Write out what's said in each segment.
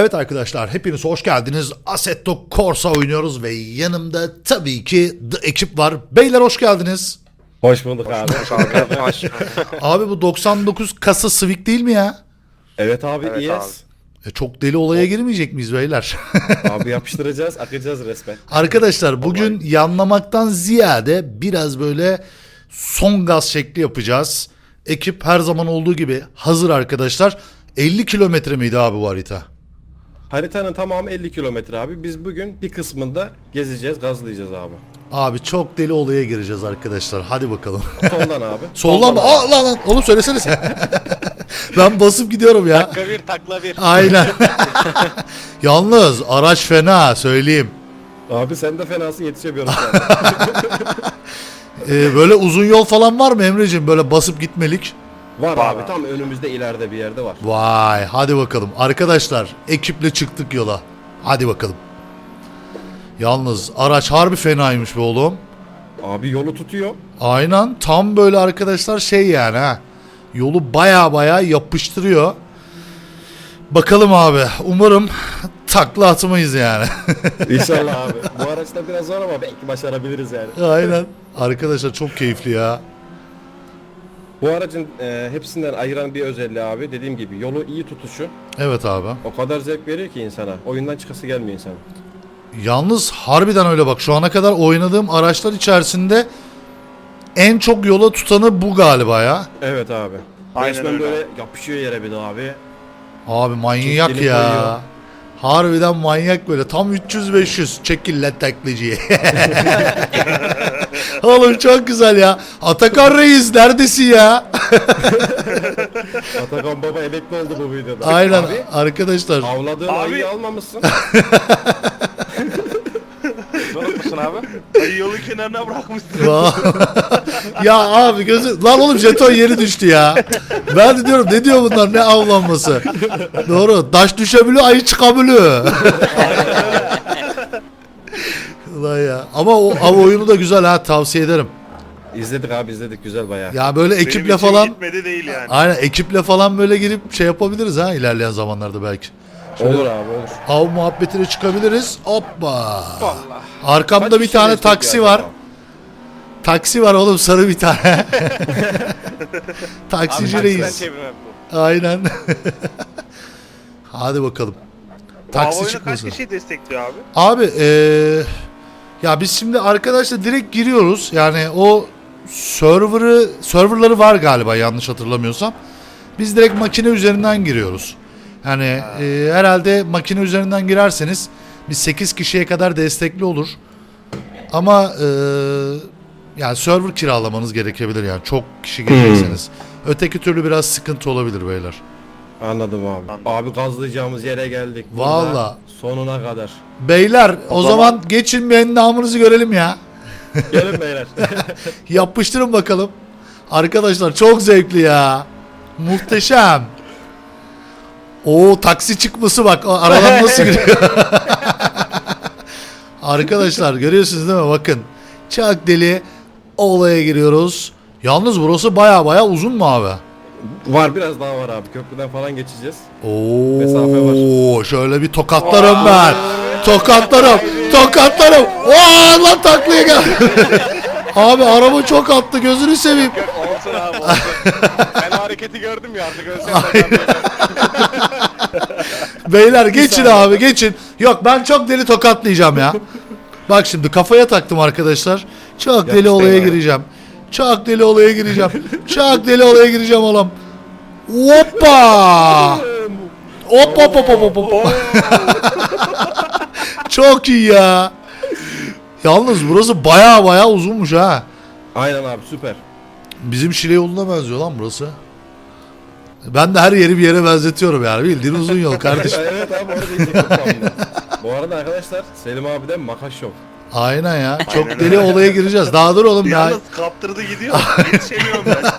Evet arkadaşlar hepiniz hoş geldiniz. Assetto Corsa oynuyoruz ve yanımda tabii ki The ekip var. Beyler hoş geldiniz. Hoş bulduk abi. Abi bu 99 kasa Civic değil mi ya? evet abi Evet iyiyiz. E, çok deli olaya girmeyecek miyiz beyler? Abi. yapıştıracağız, akacağız resmen. Arkadaşlar bugün yanlamaktan ziyade biraz böyle son gaz şekli yapacağız. Ekip her zaman olduğu gibi hazır arkadaşlar. 50 kilometre miydi abi bu harita? Haritanın tamamı 50 kilometre abi. Biz bugün bir kısmında gezeceğiz, gazlayacağız abi. Abi çok deli olaya gireceğiz arkadaşlar. Hadi bakalım. Soldan abi. Soldan mı? Aa lan lan. Oğlum söylesene sen. ben basıp gidiyorum ya. Takla bir takla bir. Aynen. Yalnız araç fena söyleyeyim. Abi sen de fenasın yetişemiyorum. Ee, böyle uzun yol falan var mı Emre'ciğim? Böyle basıp gitmelik. Var abi abi. tam önümüzde ileride bir yerde var. Vay hadi bakalım. Arkadaşlar ekiple çıktık yola. Hadi bakalım. Yalnız araç harbi fenaymış be oğlum. Abi yolu tutuyor. Aynen tam böyle arkadaşlar şey yani ha. Yolu baya baya yapıştırıyor. Bakalım abi. Umarım takla atmayız yani. İnşallah abi. Bu araçta biraz zor ama belki başarabiliriz yani. Aynen. Arkadaşlar çok keyifli ya. Bu aracın e, hepsinden ayıran bir özelliği abi. Dediğim gibi yolu iyi tutuşu. Evet abi. O kadar zevk veriyor ki insana. Oyundan çıkası gelmiyor insan. Yalnız harbiden öyle bak. Şu ana kadar oynadığım araçlar içerisinde en çok yola tutanı bu galiba ya. Evet abi. Aynen Resmen öyle. böyle yapışıyor yere bir de abi. Abi manyak Çekilip ya. koyuyor. Harbiden manyak böyle. Tam 300-500. Çekil lan taklacıya. Oğlum çok güzel ya. Atakan Reis neredesin ya? Atakan Baba emekli oldu bu videoda. Aynen Abi, arkadaşlar. avladığın Abi. ayıyı almamışsın. Abi? Ayı yolun kenarına bırakmışsın. Ya abi gözü... Lan oğlum jeton yeri düştü ya. Ben de diyorum ne diyor bunlar ne avlanması. Doğru. Taş düşebiliyor ayı çıkabiliyor. Ulan ya. Ama o av oyunu da güzel ha tavsiye ederim. izledik abi izledik güzel bayağı. Ya böyle Benim ekiple için falan gitmedi değil yani. aynen ekiple falan böyle girip şey yapabiliriz ha ilerleyen zamanlarda belki. Olur abi olur. Av muhabbetine çıkabiliriz. Hoppa. Vallahi. Arkamda Kaç bir tane taksi var. acaba? Taksi var oğlum sarı bir tane. Taksici Abi taksiden reis. çevirme bu. Aynen. Hadi bakalım. Taksi oyunu kaç çıkmasın. kişi destekliyor abi? Abi eee ya biz şimdi arkadaşla direkt giriyoruz. Yani o server'ı serverları var galiba yanlış hatırlamıyorsam. Biz direkt makine üzerinden giriyoruz. Yani eee, herhalde makine üzerinden girerseniz biz 8 kişiye kadar destekli olur. Ama eee yani server kiralamanız gerekebilir yani çok kişi girecekseniz. Öteki türlü biraz sıkıntı olabilir beyler. Anladım abi. Abi gazlayacağımız yere geldik. Burada Valla. Sonuna kadar. Beyler o, O zaman, zaman- geçin bir namınızı görelim ya. Gelin beyler. Yapıştırın bakalım. Arkadaşlar çok zevkli ya. Muhteşem. O taksi çıkması bak aradan nasıl giriyor. Arkadaşlar görüyorsunuz değil mi? Bakın. Çok deli olaya giriyoruz. Yalnız burası baya baya uzun mu abi? var biraz daha var abi. Köprüden falan geçeceğiz. Oo, şöyle bir tokatlarım ben. Tokatlarım. Tokatlarım. Oo lan taklaya gel. abi araba çok attı gözünü seveyim. Yok olsun abi olsun. ben hareketi gördüm ya artık ölsem Beyler geçin abi geçin. Yok ben çok deli tokatlayacağım ya. Bak şimdi kafaya taktım arkadaşlar. Çok deli olaya gireceğim. Çok deli olaya gireceğim. Çok deli olaya gireceğim oğlum. Hoppa! Hop hop hop hop hop hop. Çok iyi ya. Yalnız burası baya baya uzunmuş ha. Aynen abi süper. Bizim Şile yoluna benziyor lan burası. Ben de her yeri bir yere benzetiyorum yani. Bildiğin uzun yol kardeşim. evet abi orada diyecektim tam da. Bu arada arkadaşlar Selim abiden makas yok. Aynen ya. Çok deli olaya gireceğiz. Daha dur oğlum ya. Yalnız kaptırdı gidiyor. Yetişemiyorum ben.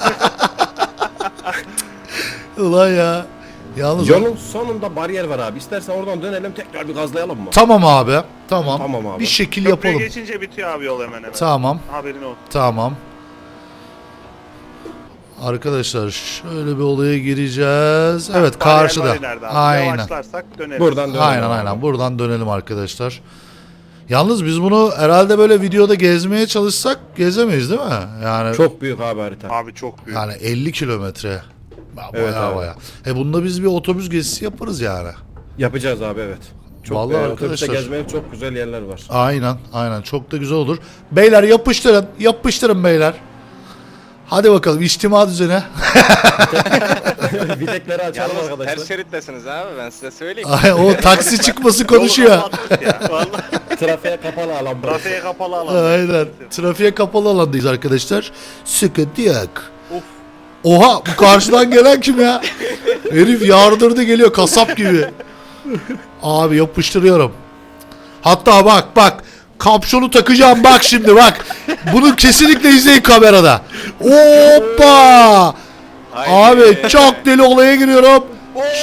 Ulan ya. Yalnız Yolun sonunda bariyer var abi. İstersen oradan dönelim tekrar bir gazlayalım mı? Tamam abi. Tamam. Tamam abi. Bir şekil Köprüye yapalım. geçince bitiyor abi yol hemen hemen. Tamam. Haberin olsun. Tamam. Arkadaşlar şöyle bir olaya gireceğiz. Evet karşıda. var ileride abi. Aynen. Yavaşlarsak döneriz. Buradan dönelim. Aynen abi. aynen. Buradan dönelim arkadaşlar. Yalnız biz bunu herhalde böyle videoda gezmeye çalışsak gezemeyiz değil mi? Yani Çok büyük abi harita. Abi çok büyük. yani 50 kilometre. Ya Evet Baya abi. E bunda biz bir otobüs gezisi yaparız yani. Yapacağız abi evet. Çok Vallahi e, otobüste arkadaşlar. gezmeye çok güzel yerler var. Aynen aynen çok da güzel olur. Beyler yapıştırın yapıştırın beyler. Hadi bakalım içtima düzene. Videkleri açalım Yalnız arkadaşlar. ters şerittesiniz abi ben size söyleyeyim. Ay, o taksi çıkması konuşuyor. Yolu kapattık ya. Vallahi Trafiğe kapalı alan burası. trafiğe kapalı alan. Aynen. Trafiğe kapalı alandayız arkadaşlar. Sıkıntı yok. Oha bu karşıdan gelen kim ya? Herif yardırdı geliyor kasap gibi. Abi yapıştırıyorum. Hatta bak bak kapşonu takacağım bak şimdi bak. Bunu kesinlikle izleyin kamerada. Hoppa! Abi çok deli olaya giriyorum.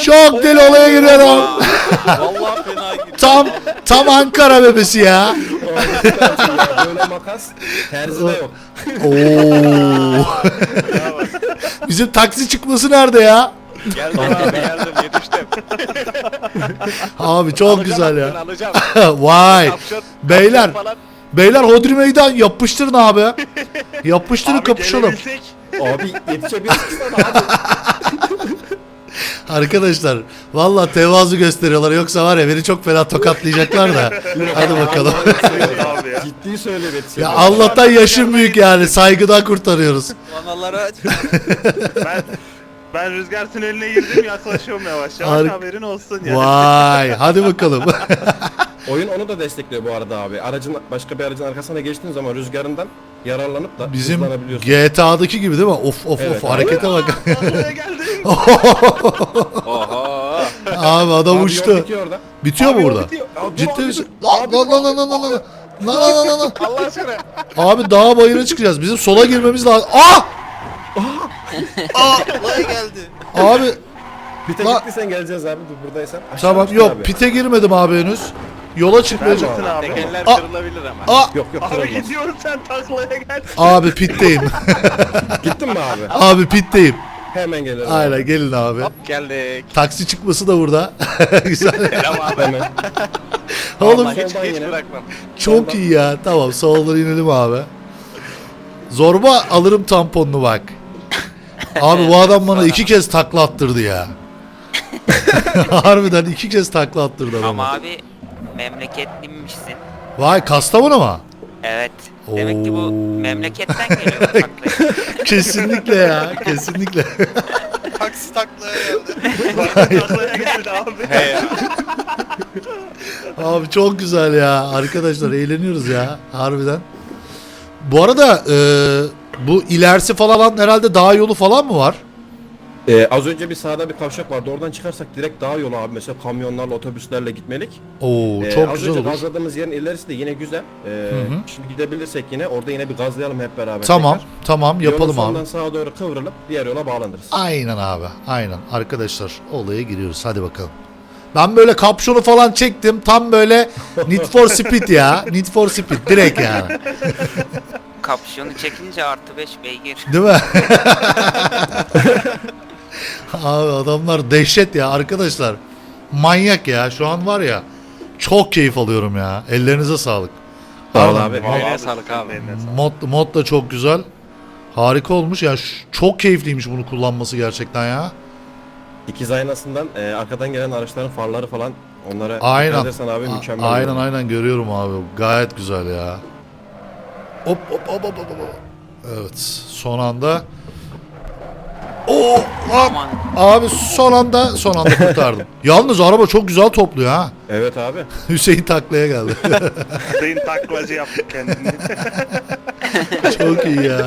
Çok deli olaya giriyorum. Vallahi fena gidiyor. Tam tam Ankara bebesi ya. Böyle makas terzi de yok. Oo. Bizim taksi çıkması nerede ya? Geldim abi geldim yetiştim. Abi çok Alacağım güzel ben ya. alacağım. Vay. Kapşon, Beyler. kapşon falan. Beyler Hodri Meydan yapıştırın abi. Yapıştırın Abi kapışalım. gelebilsek. Abi yetişebiliriz ki sana abi. Arkadaşlar valla tevazu gösteriyorlar yoksa var ya beni çok fena tokatlayacaklar da. Hadi bakalım. ya. Ciddi söylüyor ya yetişebiliriz. Allah'tan yaşım büyük yani saygıdan kurtarıyoruz. Vanaları aç. Ben ben rüzgar tüneline girdim yaklaşıyorum yavaş yavaş Harika. haberin olsun ya. Vay hadi bakalım. Oyun onu da destekliyor bu arada abi. Aracın başka bir aracın arkasına geçtiğin zaman rüzgarından yararlanıp da Bizim hızlanabiliyorsun. GTA'daki gibi değil mi? Of of Evet of abi. harekete bak. Buraya. Oha. Abi adam Abi uçtu. bitiyor orada. Bitiyor Abi mu yol burada? bitiyor. Abi dur Ciddi abi misin? Lan lan lan lan lan lan lan. Lan lan lan lan. Allah aşkına. Abi dağa bayıra çıkacağız. Bizim sola girmemiz lazım. Ah! Olay geldi. Abi Pite Lan- gittiysen geleceğiz abi dur buradaysan. Aşağı tamam düştün yok abi. pite girmedim abi henüz. Yola çıkmayacağım. Neredesin abi? Tekerler Aa. kırılabilir ama. Aa! Yok yok Abi kırılmaz. gidiyorum sen taklaya gel. Abi pitteyim. Gittin mi abi? abi pitteyim. Hemen gelirim. Aynen gelin abi. Hop geldik. Taksi çıkması da burada. Güzel. Selam abi. Hemen. Oğlum Vallahi hiç, soldan hiç yine. bırakmam. çok iyi ya. Tamam soldan inelim abi. Zorba alırım tamponunu bak. Abi bu adam bana iki kez takla attırdı ya. Harbiden iki kez takla attırdı adamı. Ama abi memleketlimmişsin. Vay Kastamonu mu? Evet. Demek ki bu memleketten geliyor bu takla. Kesinlikle ya. Kesinlikle. Taksi taklaya geldi. taklaya geldi abi. He ya. Abi çok güzel ya. Arkadaşlar eğleniyoruz ya. Harbiden. Bu arada e, bu ilerisi falan herhalde dağ yolu falan mı var? Ee, az önce bir sağda bir kavşak vardı. Oradan çıkarsak direkt dağ yolu abi. Mesela kamyonlarla, otobüslerle gitmelik. Oo Ee, çok az güzel önce olur. gazladığımız yerin ilerisi de yine güzel. Ee, Şimdi gidebilirsek yine orada yine bir gazlayalım hep beraber. Tamam tekrar. tamam yapalım Yolun abi. sonundan sağa doğru kıvrılıp diğer yola bağlanırız. Aynen abi. Aynen. Arkadaşlar olaya giriyoruz. Hadi bakalım. Ben böyle kapşonu falan çektim. Tam böyle Need for Speed ya. Need for Speed direkt yani. Kapşonu çekince artı 5 beygir. Değil mi? Abi adamlar dehşet ya arkadaşlar. Manyak ya. Şu an var ya. Çok keyif alıyorum ya. Ellerinize sağlık. Sağ ol abi. Eline sağlık abi. Eline sağlık. Mod, mod da çok güzel. Harika olmuş. Ya çok keyifliymiş bunu kullanması gerçekten ya. İkiz aynasından e, arkadan gelen araçların farları falan onlara Aynen. dikkat edersen abi A- mükemmel. Aynen aynen görüyorum abi. Gayet güzel ya. Hop hop hop hop hop. hop. Evet son anda. Oo. Aman Abi son anda son anda kurtardım. Yalnız araba çok güzel topluyor ha. Evet abi. Hüseyin taklaya geldi. Hüseyin taklacı yaptı kendini. çok iyi ya.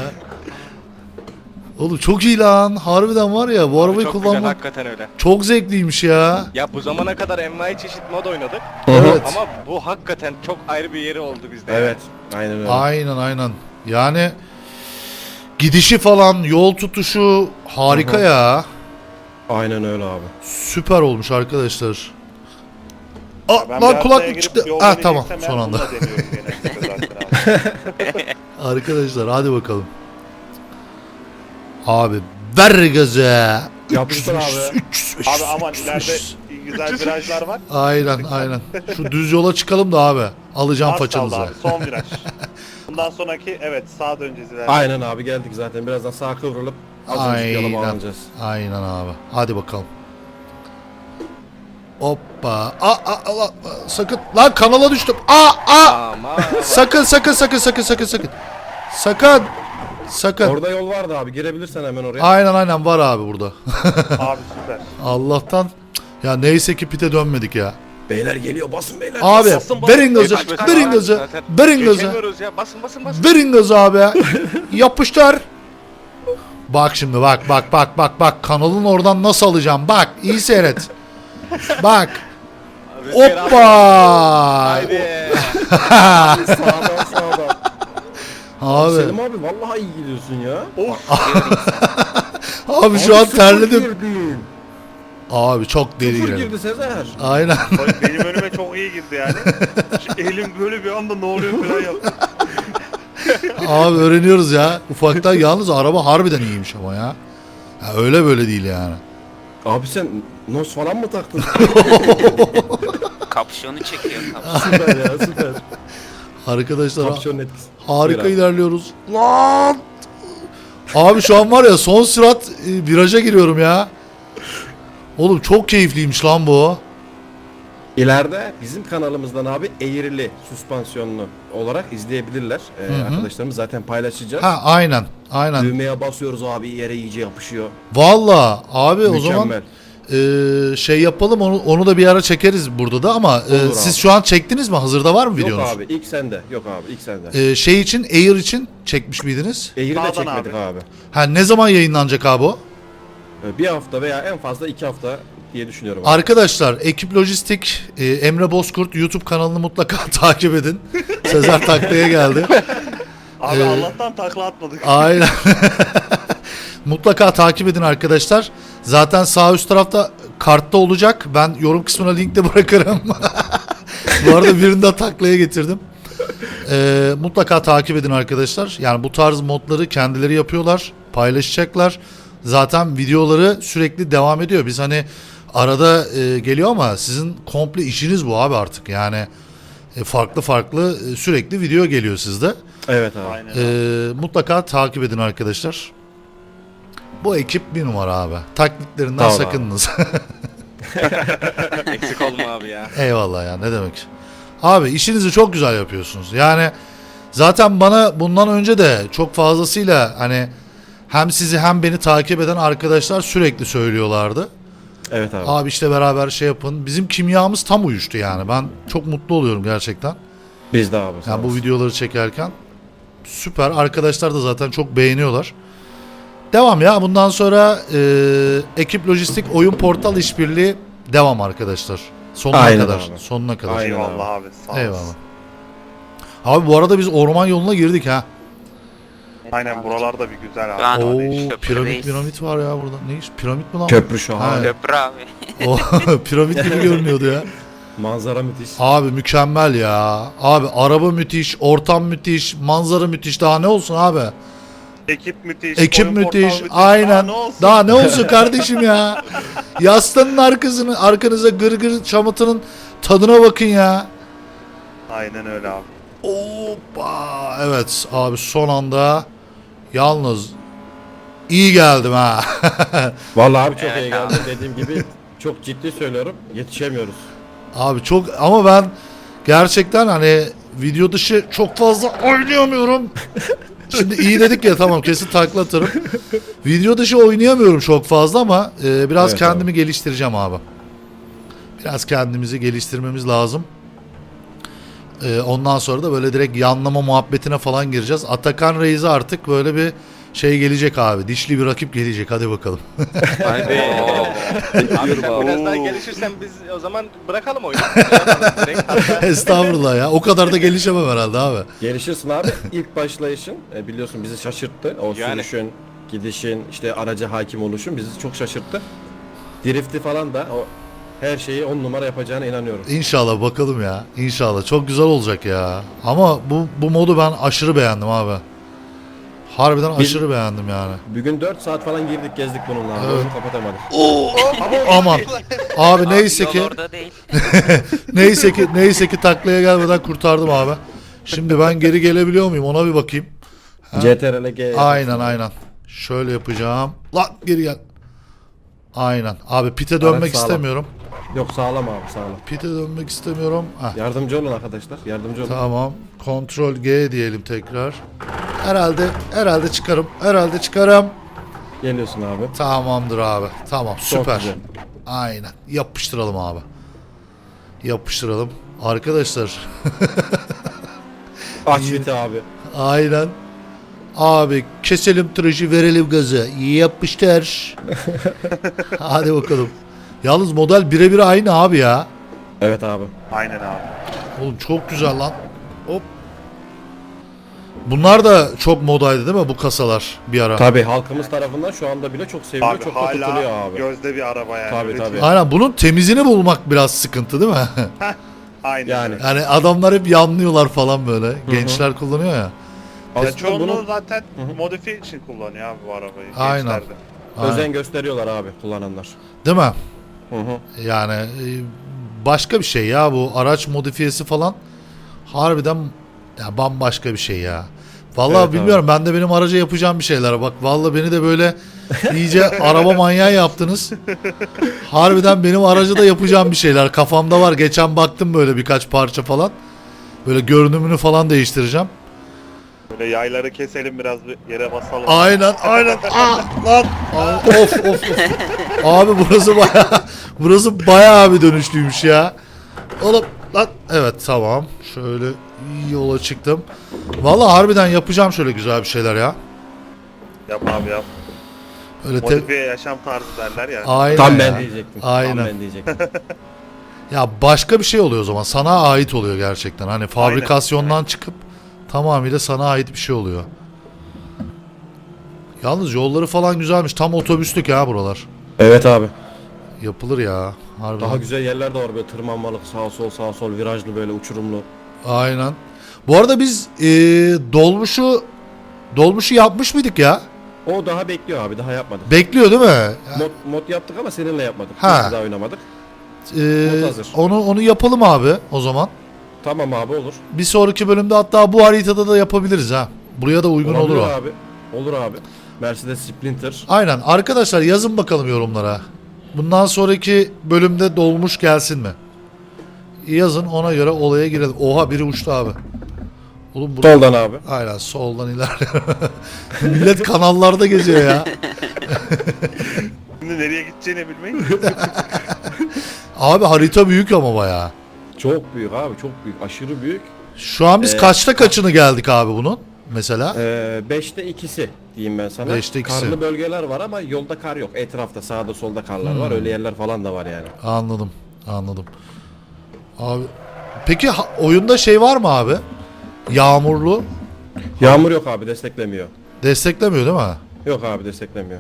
Oğlum çok iyi lan. Harbiden var ya bu arabayı Çok güzel kullanmak hakikaten öyle. çok zevkliymiş ya. Ya bu zamana kadar envai çeşit mod oynadık. Evet. Ama bu hakikaten çok ayrı bir yeri oldu bizde. Evet. Aynen öyle. Aynen aynen. Yani gidişi falan, yol tutuşu harika hı. ya. Aynen öyle abi. Süper olmuş arkadaşlar. Aa, Ben lan kulaklık girip çıktı. yol Ah tamam son ben anda. bununla deniyorum genellikle zaten abi. Arkadaşlar hadi bakalım. Abi Ver gazı. Yapıştır abi. 300, 500, Abi aman 300, ileride 500. güzel virajlar var. Aynen aynen. Şu düz yola çıkalım da abi. Alacağım Az kaldı façanızı. abi son viraj. Bundan sonraki evet sağa döneceğiz ileride. Aynen abi geldik zaten. Birazdan sağa kıvrılıp az önce yola Aynen. bağlanacağız. Aynen abi. Hadi bakalım. Hoppa. Aa, aa, aa, aa, sakın. Lan kanala düştüm. Aa, aa. Sakın sakın sakın sakın sakın sakın. Sakın. Sakın. Orada yol vardı abi. Girebilirsen hemen oraya. Aynen aynen var abi burada. Abi süper. Allah'tan. Ya neyse ki pite dönmedik ya. Beyler geliyor basın beyler. Abi Basın, basın. verin gazı. Yetişmesi Verin gazı. Verin gazı. Ya. Basın basın basın. Verin gazı abi. Yapıştır. Bak şimdi bak bak bak bak bak kanalın oradan nasıl alacağım bak iyi seyret. Bak. Abi. Hoppa. Haydi. sağdan sağdan. Abi Selim abi vallahi iyi gidiyorsun ya. abi şu an terledim. girdin. Abi çok deli Sıfır girdi Sezer. Aynen. Bak benim önüme çok iyi girdi yani. Şu elim böyle bir anda ne oluyor falan yaptı. Abi öğreniyoruz ya. Ufaktan yalnız araba harbiden iyiymiş ama ya. ya öyle böyle değil yani. Abi sen nos falan mı taktın? Kapşonu çekiyor kapşonu. süper ya süper. Arkadaşlar Kapşonun etkisi. harika Buyur abi. ilerliyoruz. Lan! Abi şu an var ya son sürat e, viraja giriyorum ya. Oğlum çok keyifliymiş lan bu. İleride bizim kanalımızdan abi eğrili süspansiyonlu olarak izleyebilirler. Ee, arkadaşlarımız zaten paylaşacağız. Ha aynen. Aynen. Düğmeye basıyoruz abi yere iyice yapışıyor. Valla abi o zaman Mükemmel. e, şey yapalım onu onu da bir ara çekeriz burada da ama e, Olur siz abi. şu an çektiniz mi? Hazırda var mı Yok videonuz? abi ilk sende. Yok abi ilk sende. E, şey için Air için çekmiş miydiniz? Eğri de Sağdan çekmedik abi. abi. Ha ne zaman yayınlanacak abi o? Ee, Bir hafta veya en fazla iki hafta diye düşünüyorum. Abi. Arkadaşlar Ekip Lojistik e, Emre Bozkurt YouTube kanalını mutlaka takip edin. Sezer taklaya geldi. Abi Ee, Allah'tan takla atmadık. Aynen. mutlaka takip edin arkadaşlar. Zaten sağ üst tarafta kartta olacak. Ben yorum kısmına link de bırakırım. bu arada birini de taklaya getirdim. Ee, mutlaka takip edin arkadaşlar. Yani bu tarz modları kendileri yapıyorlar. Paylaşacaklar. Zaten videoları sürekli devam ediyor. Biz hani arada e, geliyor ama sizin komple işiniz bu abi artık. Yani e, farklı farklı e, sürekli video geliyor sizde. Evet abi. Aynen. Ee, mutlaka takip edin arkadaşlar. Bu ekip bir numara abi. Taklitlerinden Tamam abi. sakınınız. Eksik olma abi ya. Eyvallah ya ne demek. Abi işinizi çok güzel yapıyorsunuz. Yani zaten bana bundan önce de çok fazlasıyla hani hem sizi hem beni takip eden arkadaşlar sürekli söylüyorlardı. Evet abi. Abi işte beraber şey yapın. Bizim kimyamız tam uyuştu yani. Ben çok mutlu oluyorum gerçekten. Biz de abi. Yani bu videoları çekerken süper. Arkadaşlar da zaten çok beğeniyorlar. Devam ya. Bundan sonra e, ekip lojistik oyun portal işbirliği devam arkadaşlar. Sonuna Aynen kadar. abi. Sonuna kadar. Eyvallah abi. Sağ. Eyvallah. Abi bu arada biz orman yoluna girdik ha. Aynen buralarda bir güzel abi. Ben- Oo piramit piramit var ya burada. Ne iş? Piramit mi lan? Köprü şu an. Ha. Köprü abi. O piramit gibi görünüyordu ya. Manzara müthiş. Abi mükemmel ya. Abi araba müthiş, ortam müthiş, manzara müthiş. Daha ne olsun abi? Ekip müthiş. Ekip oyun müthiş. Daha Aynen. ne olsun? Daha ne olsun kardeşim ya? Yastığının arkasını, arkanıza gırgır çamıtının tadına bakın ya. Aynen öyle abi. Hoppa. Evet abi son anda yalnız iyi geldim ha. Vallahi abi çok Evet iyi geldi. Dediğim gibi çok ciddi söylüyorum. Yetişemiyoruz. abi çok ama ben gerçekten hani video dışı çok fazla oynayamıyorum. Şimdi iyi dedik ya tamam kesin takla atarım. Video dışı oynayamıyorum çok fazla ama e, biraz Evet kendimi geliştireceğim abi. Biraz kendimizi geliştirmemiz lazım. E, ondan sonra da böyle direkt yanlama muhabbetine falan gireceğiz. Atakan Reis'e artık böyle bir şey gelecek abi. Dişli bir rakip gelecek hadi bakalım. Haydi. abi sen biraz daha gelişirsen biz o zaman bırakalım oyunu. Direkt. Estağfurullah ya. O kadar da gelişemem herhalde abi. Gelişirsin abi. İlk başlayışın e, biliyorsun bizi şaşırttı. O Yani. sürüşün, gidişin, işte araca hakim oluşun bizi çok şaşırttı. Drifti falan da o her şeyi on numara yapacağına inanıyorum. İnşallah bakalım ya. İnşallah. Çok güzel olacak ya. Ama bu bu modu ben aşırı beğendim abi. Harbiden Biz- aşırı beğendim yani. Bugün 4 saat falan girdik gezdik bununla. Evet. Kapatamadık. Aman. Abi neyse ki orada değil. neyse ki neyse ki taklaya gelmeden kurtardım abi. Şimdi ben geri gelebiliyor muyum ona bir bakayım. CTRL G. Aynen aynen. Şöyle yapacağım. Lan geri gel. Aynen. Abi pite dönmek Evet, sağlam. istemiyorum. Yok sağlam abi sağlam. Pite dönmek istemiyorum. Heh. Yardımcı olun arkadaşlar. Yardımcı olun. Tamam. Ctrl G diyelim tekrar. Herhalde herhalde çıkarım. Herhalde çıkarım. Geliyorsun abi. Tamamdır abi. Tamam süper. güzel. Aynen. Yapıştıralım abi. Yapıştıralım. Arkadaşlar Aç viti abi. aynen. Abi keselim tıraşı verelim gazı. Yapıştır. Hadi bakalım. Yalnız model birebir aynı abi ya. Evet abi. Aynen abi. Oğlum çok güzel lan. Hop. Bunlar da çok modaydı değil mi bu kasalar bir ara? Tabii halkımız tarafından şu anda bile çok seviliyor. Abi çok da tutuluyor hala abi. gözde bir araba yani. Tabii, Üretim- tabii. Aynen bunun temizini bulmak biraz sıkıntı değil mi? Aynen. Yani. yani adamlar hep yanlıyorlar falan böyle. Gençler kullanıyor ya. Ya Aslında çoğunluğu bunu zaten modifiye için kullanıyor abi bu arabayı. Aynen. gençler de. Aynen. özen gösteriyorlar abi kullananlar. Değil mi? Hı hı. Yani e, başka bir şey ya bu araç modifiyesi falan harbiden ya bambaşka bir şey ya. Vallahi Evet bilmiyorum ben de benim araca yapacağım bir şeyler. Bak vallahi beni de böyle iyice araba manyağı yaptınız. Harbiden benim araca da yapacağım bir şeyler. Kafamda var. Geçen baktım böyle birkaç parça falan. Böyle görünümünü falan değiştireceğim. Böyle yayları keselim biraz bir yere basalım. Aynen aynen. Ah, lan. Aa, of of of. Abi burası baya burası bayağı bir dönüşlüymüş ya. Oğlum lan evet tamam. Şöyle yola çıktım. Vallahi harbiden yapacağım şöyle güzel bir şeyler ya. Yap abi yap. Öyle te- Modifiye yaşam tarzı derler ya. Aynen. Tam ya. ben diyecektim. Aynen. Tam ben diyecektim. Ya başka bir şey oluyor o zaman. Sana ait oluyor gerçekten. Hani fabrikasyondan çıkıp tamamıyla sana ait bir şey oluyor. Yalnız yolları falan güzelmiş. Tam otobüslük ya buralar. evet abi. Yapılır ya. Harbiden. Daha güzel yerler de var böyle tırmanmalık sağ sol sağ sol virajlı böyle uçurumlu. Aynen. Bu arada biz e, dolmuşu dolmuşu yapmış mıydık ya? O daha bekliyor abi daha yapmadık. Bekliyor değil mi? Mod, mod yaptık ama seninle yapmadık. Ha. Biz daha oynamadık. E, mod hazır. onu onu yapalım abi o zaman. Tamam abi olur. Bir sonraki bölümde hatta bu haritada da yapabiliriz ha. Buraya da uygun olur Olabilir o. abi. Olur abi. Mercedes Sprinter. Aynen. Arkadaşlar yazın bakalım yorumlara. Bundan sonraki bölümde dolmuş gelsin mi? Yazın ona göre olaya girelim. Oha biri uçtu abi. Oğlum bu Soldan abi. Aynen soldan ilerliyor. Millet kanallarda geziyor ya. Şimdi nereye gideceğini bilmeyin. Abi harita büyük ama bayağı. Çok büyük abi çok büyük. Aşırı büyük. Şu an biz Ee, kaçta kaçını geldik abi bunun? Mesela. Ee, beşte ikisi diyeyim ben sana. Beşte ikisi. Karlı bölgeler var ama yolda kar yok. Etrafta sağda solda karlar Hmm. var. Öyle yerler falan da var yani. Anladım. Anladım. Abi peki ha- oyunda şey var mı abi? Yağmurlu Yağmur yok abi desteklemiyor. desteklemiyor değil mi? Yok abi desteklemiyor.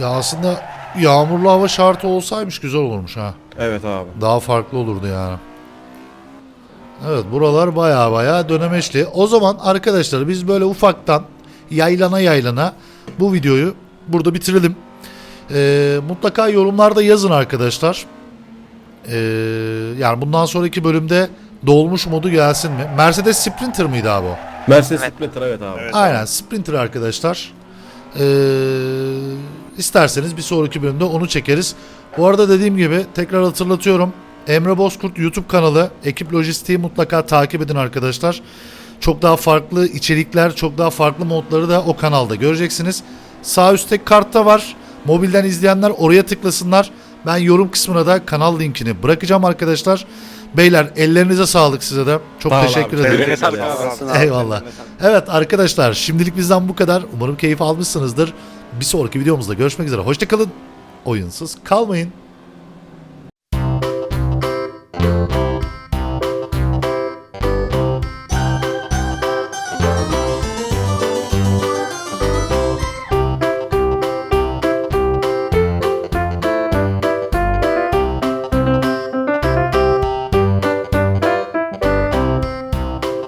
Ya aslında yağmurlu hava şartı olsaymış güzel olurmuş ha. Evet abi. Daha farklı olurdu yani. Evet buralar baya baya dönemeçli. O zaman arkadaşlar biz böyle ufaktan yaylana yaylana bu videoyu burada bitirelim. Ee, mutlaka yorumlarda yazın arkadaşlar. Ee, yani bundan sonraki bölümde dolmuş modu gelsin mi? Mercedes Sprinter mıydı abi o? Mercedes Evet. Sprinter evet abi. Evet. Aynen Sprinter arkadaşlar. Ee, isterseniz bir sonraki bölümde onu çekeriz. Bu arada dediğim gibi tekrar hatırlatıyorum. Emre Bozkurt YouTube kanalı, ekip lojistiği mutlaka takip edin arkadaşlar. Çok daha farklı içerikler, çok daha farklı modları da o kanalda göreceksiniz. Sağ üstte kartta var. Mobilden izleyenler oraya tıklasınlar. Ben yorum kısmına da kanal linkini bırakacağım arkadaşlar. Beyler ellerinize sağlık size de. Çok Sağ ol teşekkür abi. ederim. Teşekkür abi. Eyvallah. Evet arkadaşlar şimdilik bizden bu kadar. Umarım keyif almışsınızdır. Bir sonraki videomuzda görüşmek üzere. Hoşçakalın. Oyunsuz kalmayın.